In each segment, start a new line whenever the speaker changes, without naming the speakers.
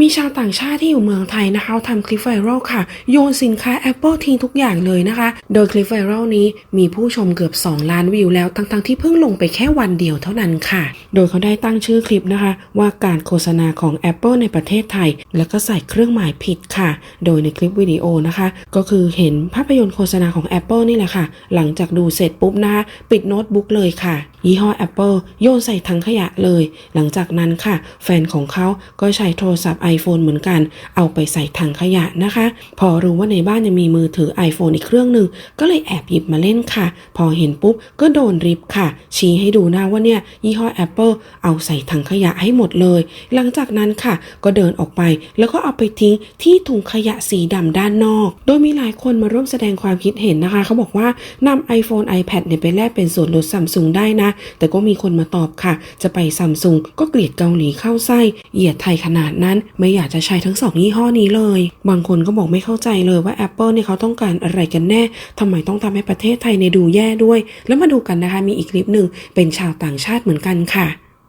มีชาวต่างชาติที่อยู่เมืองไทยนะคะทำคลิปไวรัลค่ะ โยนสินค้า Apple ทิ้งทุกอย่างเลยนะคะ โดยคลิปไวรัลนี้มีผู้ชมเกือบ 2 ล้านวิวแล้วทั้งๆที่เพิ่งลงไปแค่วันเดียวเท่านั้นค่ะ โดยเขาได้ตั้งชื่อคลิปนะคะ ว่าการโฆษณาของ Apple ในประเทศไทย แล้วก็ใส่เครื่องหมายผิดค่ะ โดยในคลิปวิดีโอนะคะ ก็คือเห็นภาพยนตร์โฆษณาของ Apple นี่แหละค่ะ หลังจากดูเสร็จปุ๊บนะคะปิดโน้ตบุ๊กเลยค่ะ ยี่ห้อ Apple โยนใส่ถังขยะเลย หลังจากนั้นค่ะ แฟนของเขาก็ใช้โทรศัพท์ iPhone เหมือนกัน เอาไปใส่ถังขยะนะคะ พอรู้ว่าในบ้านยังมีมือถือ iPhone อีกเครื่องหนึ่งก็เลยแอบหยิบมาเล่นค่ะ พอเห็นปุ๊บก็โดนริบค่ะ ชี้ให้ดูนะว่าเนี่ยยี่ห้อ Apple เอาใส่ถังขยะให้หมดเลย หลังจากนั้นค่ะ ก็เดินออกไป แล้วก็เอาไปทิ้งที่ถุงขยะสีดำด้านนอก โดยมีหลายคนมาร่วมแสดงความคิดเห็นนะคะ เขาบอกว่านำ iPhone iPad เนี่ยไปแลกเป็นส่วนลดซัมซุงได้นะแต่ก็มีคนมาตอบค่ะ จะไปซัมซุงก็เกลียดเกาหลีเข้าไส้เหยียดไทยขนาดนั้น ไม่อยากจะใช้ทั้งสองยี่ห้อนี้เลย บางคนก็บอกไม่เข้าใจเลยว่า Apple เนี่ยเขาต้องการอะไรกันแน่ทำไมต้องทำให้ประเทศไทยในดูแย่ด้วย แล้วมาดูกันนะคะมีอีกคลิปหนึ่งเป็นชาวต่างชาติเหมือนกันค่ะ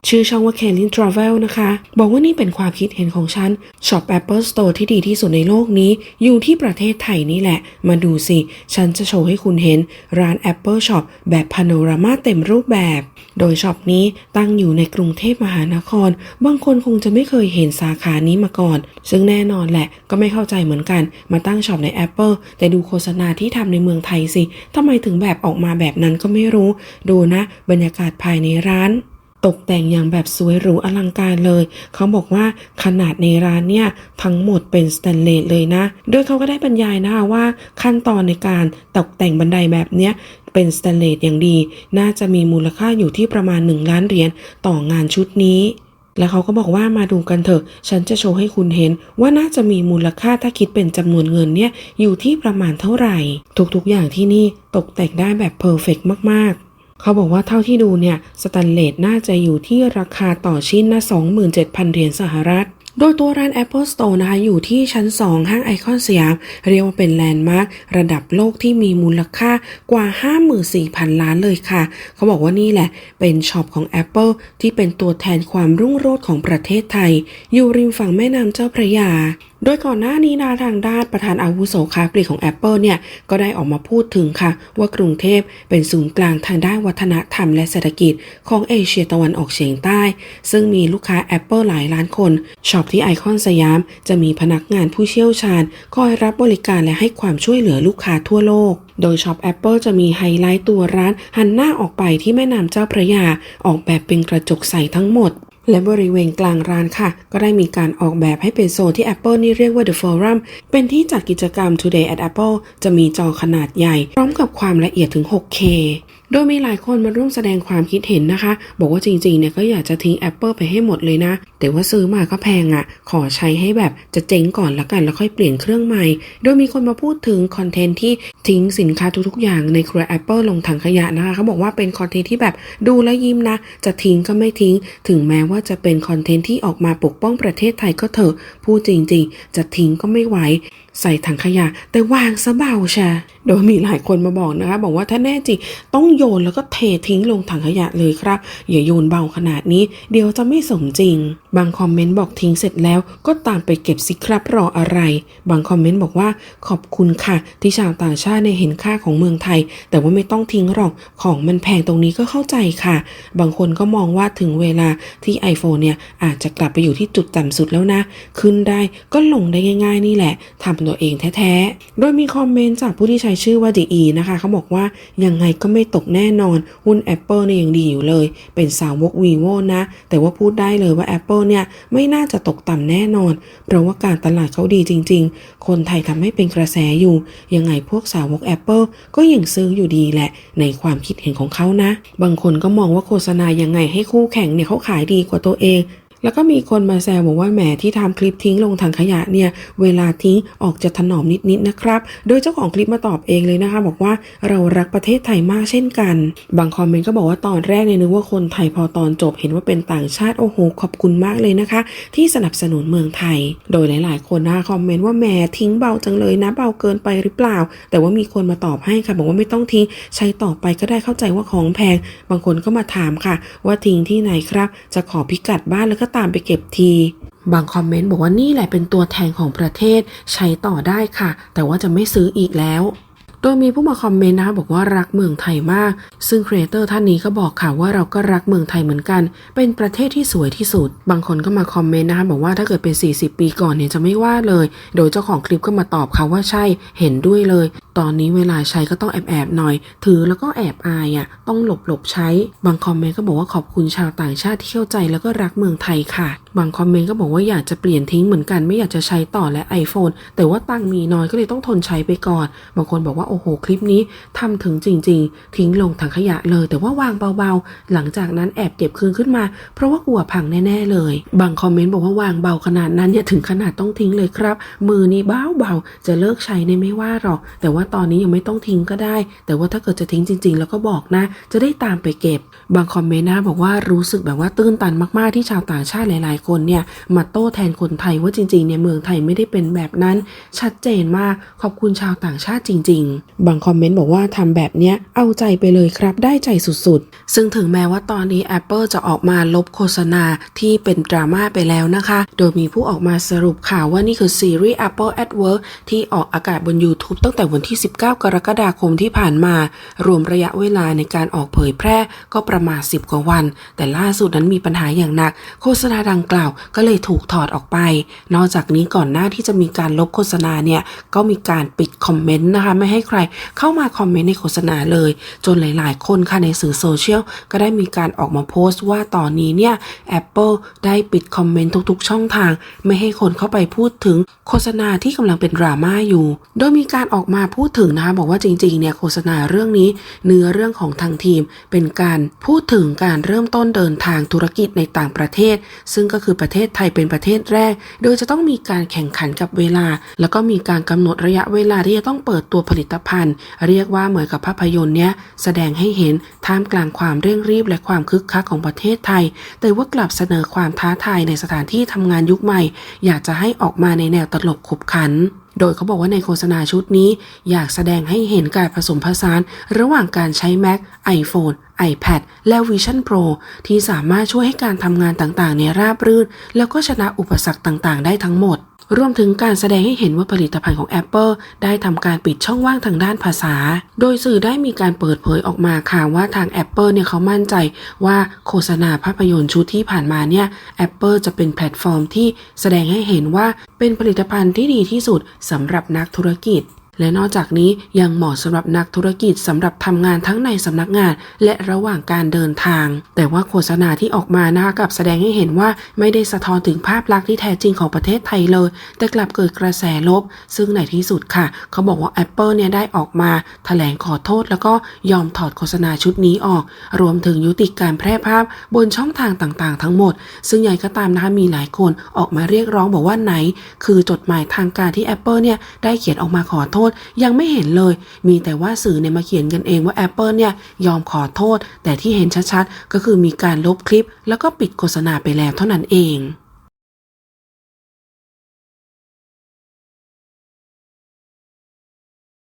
ชื่อช่องว่า k e l i n Travel นะคะ บอกว่านี่เป็นความคิดเห็นของฉันช็อป Apple Store ที่ดีที่สุดในโลกนี้ อยู่ที่ประเทศไทยนี่แหละ มาดูสิ ฉันจะโชว์ให้คุณเห็นร้าน Apple Shop แบบพาโนรามาเต็มรูปแบบ โดยช็อปนี้ตั้งอยู่ในกรุงเทพมหานคร บางคนคงจะไม่เคยเห็นสาขานี้มาก่อน ซึ่งแน่นอนแหละก็ไม่เข้าใจเหมือนกัน มาตั้งช็อปใน Apple แต่ดูโฆษณาที่ทำในเมืองไทยสิทำไมถึงแบบออกมาแบบนั้นก็ไม่รู้ ดูนะ บรรยากาศภายในร้าน ตกแต่งอย่างแบบสวยหรูอลังการเลย เขาบอกว่าขนาดในร้านเนี่ย ทั้งหมดเป็นสแตนเลสเลยนะ โดยเขาก็ได้บรรยายนะคะว่าขั้นตอนในการตกแต่งบันไดแบบเนี้ยเป็นสแตนเลสอย่างดี น่าจะมีมูลค่าอยู่ที่ประมาณ 1 ล้านเหรียญต่องานชุดนี้แล้วเขาก็บอกว่ามาดูกันเถอะ ฉันจะโชว์ให้คุณเห็นว่าน่าจะมีมูลค่าถ้าคิดเป็นจำนวนเงินเนี่ยอยู่ที่ประมาณเท่าไหร่ ทุกๆอย่างที่นี่ตกแต่งได้แบบเพอร์เฟกมากๆ เขาบอกว่าเท่าที่ดูเนี่ยสแตนเลสน่าจะอยู่ที่ราคาต่อชิ้นนะ27,000 เหรียญสหรัฐโดยตัวร้าน Apple Store นะคะอยู่ที่ชั้น 2 ห้างไอคอนสยาม เรียกว่าเป็นแลนด์มาร์คระดับโลกที่มีมูลค่ากว่า 54,000 ล้านเลยค่ะ เขาบอกว่านี่แหละ เป็นช็อปของ Apple ที่เป็นตัวแทนความรุ่งโรจน์ของประเทศไทย อยู่ริมฝั่งแม่น้ำเจ้าพระยา โดยก่อนหน้านี้นาทางด้านประธานอาวุโสค้าปลีกของ Apple เนี่ยก็ได้ออกมาพูดถึงค่ะ ว่ากรุงเทพเป็นศูนย์กลางทางด้านวัฒนธรรมและเศรษฐกิจของเอเชียตะวันออกเฉียงใต้ ซึ่งมีลูกค้า Apple หลายล้านคนช็อปที่ไอคอนสยาม จะมีพนักงานผู้เชี่ยวชาญ คอยรับบริการและให้ความช่วยเหลือลูกค้าทั่วโลก โดยช็อป Apple จะมีไฮไลท์ตัวร้านหันหน้าออกไปที่แม่น้ำเจ้าพระยาออกแบบเป็นกระจกใสทั้งหมด และบริเวณกลางร้านค่ะ ก็ได้มีการออกแบบให้เป็นโซนที่ Apple นี่เรียกว่า The Forum เป็นที่จัดกิจกรรม Today at Apple จะมีจอขนาดใหญ่ พร้อมกับความละเอียดถึง 6K โดยมีหลายคนมาร่วมแสดงความคิดเห็นนะคะ บอกว่าจริงๆเนี่ยก็อยากจะทิ้ง Apple ไปให้หมดเลยนะ แต่ว่าซื้อมาก็แพงอะ่ะ ขอใช้ให้แบบจะเจ๊งก่อนละกันแล้วค่อยเปลี่ยนเครื่องใหม่ โดยมีคนมาพูดถึงคอนเทนต์ที่ทิ้งสินค้าทุกๆอย่างในครัว Apple ลงถังขยะนะคะเขาบอกว่าเป็นคอนเทนต์ที่แบบดูแลวยิ้มนะ จะทิ้งก็ไม่ทิ้ง ถึงแม้ว่าจะเป็นคอนเทนต์ที่ออกมาปกป้องประเทศไทยก็เถอะพูดจริง ๆ จะทิ้งก็ไม่ไหวใส่ถังขยะ แต่วางซะเบาชะโดยมีหลายคนมาบอกนะคะ บอกว่าถ้าแน่จริงต้องโยนแล้วก็เททิ้งลงถังขยะเลยครับ อย่าโยนเบาขนาดนี้ เดี๋ยวจะไม่สมจริง บางคอมเมนต์บอกทิ้งเสร็จแล้วก็ตามไปเก็บสิครับรออะไร บางคอมเมนต์บอกว่าขอบคุณค่ะ ที่ชาวต่างชาติในเห็นค่าของเมืองไทย แต่ว่าไม่ต้องทิ้งหรอกของมันแพงตรงนี้ก็เข้าใจค่ะ บางคนก็มองว่าถึงเวลาที่ iPhone เนี่ยอาจจะกลับไปอยู่ที่จุดต่ำสุดแล้วนะ ขึ้นได้ก็ลงได้ง่าย ๆ นี่แหละทำตัวเองแท้ๆ โดยมีคอมเมนต์จากผู้ที่ใช้ชื่อว่า DE นะคะเขาบอกว่ายังไงก็ไม่ตกแน่นอนหุ้น Apple เนี่ยยังดีอยู่เลย เป็นสาวก vivo นะ แต่ว่าพูดได้เลยว่า Apple เนี่ยไม่น่าจะตกต่ำแน่นอน เพราะว่าการตลาดเขาดีจริง ๆ คนไทยทำให้เป็นกระแสอยู่ ยังไงพวกสาวก Apple ก็ยังซื้ออยู่ดีแหละ ในความคิดเห็นของเขานะ บางคนก็มองว่าโฆษณายังไงให้คู่แข่งเนี่ยเขาขายดีกว่าตัวเอง แล้วก็มีคนมาแซวบอกว่าแหมที่ทำคลิปทิ้งลงถังขยะเนี่ยเวลาทิ้งออกจะถนอมนิดๆนะครับ โดยเจ้าของคลิปมาตอบเองเลยนะคะ บอกว่าเรารักประเทศไทยมากเช่นกัน บางคอมเมนต์ก็บอกว่าตอนแรกเนี่ยนึกว่าคนไทยพอตอนจบเห็นว่าเป็นต่างชาติโอ้โหขอบคุณมากเลยนะคะ ที่สนับสนุนเมืองไทย โดยหลาย ๆ คนนะคะคอมเมนต์ว่าแหมทิ้งเบาจังเลยนะเบาเกินไปหรือเปล่า แต่ว่ามีคนมาตอบให้ค่ะ บอกว่าไม่ต้องทิ้งใช้ต่อไปก็ได้เข้าใจว่าของแพง บางคนก็มาถามค่ะ ว่าทิ้งที่ไหนครับ จะขอพิกัดบ้านแล้วก็ตามไปเก็บที บางคอมเมนต์บอกว่านี่แหละเป็นตัวแทนของประเทศใช้ต่อได้ค่ะ แต่ว่าจะไม่ซื้ออีกแล้วโดยมีผู้มาคอมเมนต์นะคะบอกว่ารักเมืองไทยมาก ซึ่งครีเอเตอร์ท่านนี้ก็บอกค่ะว่าเราก็รักเมืองไทยเหมือนกัน เป็นประเทศที่สวยที่สุด บางคนก็มาคอมเมนต์นะคะบอกว่าถ้าเกิดเป็น 40 ปีก่อนเนี่ยจะไม่ว่าเลย โดยเจ้าของคลิปก็มาตอบค่ะว่าใช่เห็นด้วยเลย ตอนนี้เวลาใช้ก็ต้องแอบแอบๆหน่อย ถือแล้วก็แอบอายอะต้องหลบหลบๆใช้ บางคอมเมนต์ก็บอกว่าขอบคุณชาวต่างชาติที่เข้าใจแล้วก็รักเมืองไทยค่ะ บางคอมเมนต์ก็บอกว่าอยากจะเปลี่ยนทิ้งเหมือนกันไม่อยากจะใช้ต่อและ iPhone แต่ว่าตังมีน้อยก็เลยต้องทนใช้ไปก่อน บางคนบอกว่าโอ้โหคลิปนี้ทำถึงจริง ๆ ทิ้งลงถังขยะเลย แต่ว่าวางเบาๆ หลังจากนั้นแอบเก็บคืนขึ้นมา เพราะว่ากลัวพังแน่ ๆ เลย บางคอมเมนต์บอกว่าวางเบาขนาดนั้นเนี่ยถึงขนาดต้องทิ้งเลยครับ มือนี้เบาๆจะเลิกใช้ในยไม่ว่าหรอก แต่ว่าตอนนี้ยังไม่ต้องทิ้งก็ได้ แต่ว่าถ้าเกิดจะทิ้งจริง ๆ แล้วก็บอกนะ จะได้ตามไปเก็บ บางคอมเมนต์นะบอกว่ารู้สึกแบบว่าตื้นตันมากๆที่ชาวต่างชาติหลาย ๆ คนเนี่ยมาโต้แทนคนไทยว่าจริงๆเนี่ยเมืองไทยไม่ได้เป็นแบบนั้น ชัดเจนมากขอบคุณชาวต่างชาติจริง ๆ บางคอมเมนต์บอกว่าทำแบบเนี้ยเอาใจไปเลยครับได้ใจสุดๆ ซึ่งถึงแม้ว่าตอนนี้ Apple จะออกมาลบโฆษณาที่เป็นดราม่าไปแล้วนะคะ โดยมีผู้ออกมาสรุปข่าวว่านี่คือซีรีส์ Apple at Work ที่ออกอากาศบน YouTube ตั้งแต่วันที่19 กรกฎาคมที่ผ่านมา รวมระยะเวลาในการออกเผยแพร่ก็ประมาณ 10 กว่าวัน แต่ล่าสุดนั้นมีปัญหาอย่างหนัก โฆษณาดังกล่าวก็เลยถูกถอดออกไป นอกจากนี้ก่อนหน้าที่จะมีการลบโฆษณาเนี่ยก็มีการปิดคอมเมนต์นะคะไม่ให้ใครเข้ามาคอมเมนต์ในโฆษณาเลย จนหลาย ๆ คนค่ะในสื่อโซเชียลก็ได้มีการออกมาโพสต์ว่าตอนนี้เนี่ย Apple ได้ปิดคอมเมนต์ทุก ๆ ช่องทาง ไม่ให้คนเข้าไปพูดถึงโฆษณาที่กำลังเป็นดราม่าอยู่ โดยมีการออกมาพูดดถึงนะคะบอกว่าจริงๆเนี่ยโฆษณาเรื่องนี้ เนื้อเรื่องของทางทีม เป็นการพูดถึงการเริ่มต้นเดินทางธุรกิจในต่างประเทศ ซึ่งก็คือประเทศไทยเป็นประเทศแรก โดยจะต้องมีการแข่งขันกับเวลา แล้วก็มีการกำหนดระยะเวลาที่จะต้องเปิดตัวผลิตภัณฑ์ เรียกว่าเหมือนกับภาพยนตร์เนี้ยแสดงให้เห็นท่ามกลางความเร่งรีบและความคึกคักของประเทศไทย แต่ว่ากลับเสนอความท้าทายในสถานที่ทำงานยุคใหม่ อยากจะให้ออกมาในแนวตลกขบขัน โดยเขาบอกว่าในโฆษณาชุดนี้ อยากแสดงให้เห็นการผสมผสาน ระหว่างการใช้ Mac iPhone iPad และ Vision Pro ที่สามารถช่วยให้การทำงานต่างๆเนี่ยราบรื่น แล้วก็ชนะอุปสรรคต่างๆ ได้ทั้งหมด รวมถึงการแสดงให้เห็นว่าผลิตภัณฑ์ของ Apple ได้ทำการปิดช่องว่างทางด้านภาษา โดยสื่อได้มีการเปิดเผยออกมาค่ะว่าทาง Apple เนี่ยเขามั่นใจว่าโฆษณาภาพยนตร์ชุดที่ผ่านมาเนี่ย Apple จะเป็นแพลตฟอร์มที่แสดงให้เห็นว่าเป็นผลิตภัณฑ์ที่ดีที่สุดสำหรับนักธุรกิจ และนอกจากนี้ยังเหมาะสำหรับนักธุรกิจสำหรับทำงานทั้งในสำนักงาน และระหว่างการเดินทาง แต่ว่าโฆษณาที่ออกมานะคะกับแสดงให้เห็นว่าไม่ได้สะท้อนถึงภาพลักษณ์ที่แท้จริงของประเทศไทยเลย แต่กลับเกิดกระแสลบ ซึ่งในที่สุดค่ะ เขาบอกว่า Apple เนี่ยได้ออกมาแถลงขอโทษ แล้วก็ยอมถอดโฆษณาชุดนี้ออก รวมถึงยุติการแพร่ภาพบนช่องทางต่างๆ ทั้งหมด ซึ่งอย่ก็ตามนะคะมีหลายคนออกมาเรียกร้องบอกว่าไหน คือจดหมายทางการที่ Apple เนี่ยได้เขียนออกมาขอโทษษ ยังไม่เห็นเลย มีแต่ว่าสื่อเนี่ยมาเขียนกันเองว่า Apple เนี่ยยอมขอโทษ แต่ที่เห็นชัดๆ ก็คือมีการลบคลิป แล้วก็ปิดโฆษณาไปแล้วเท่านั้นเอง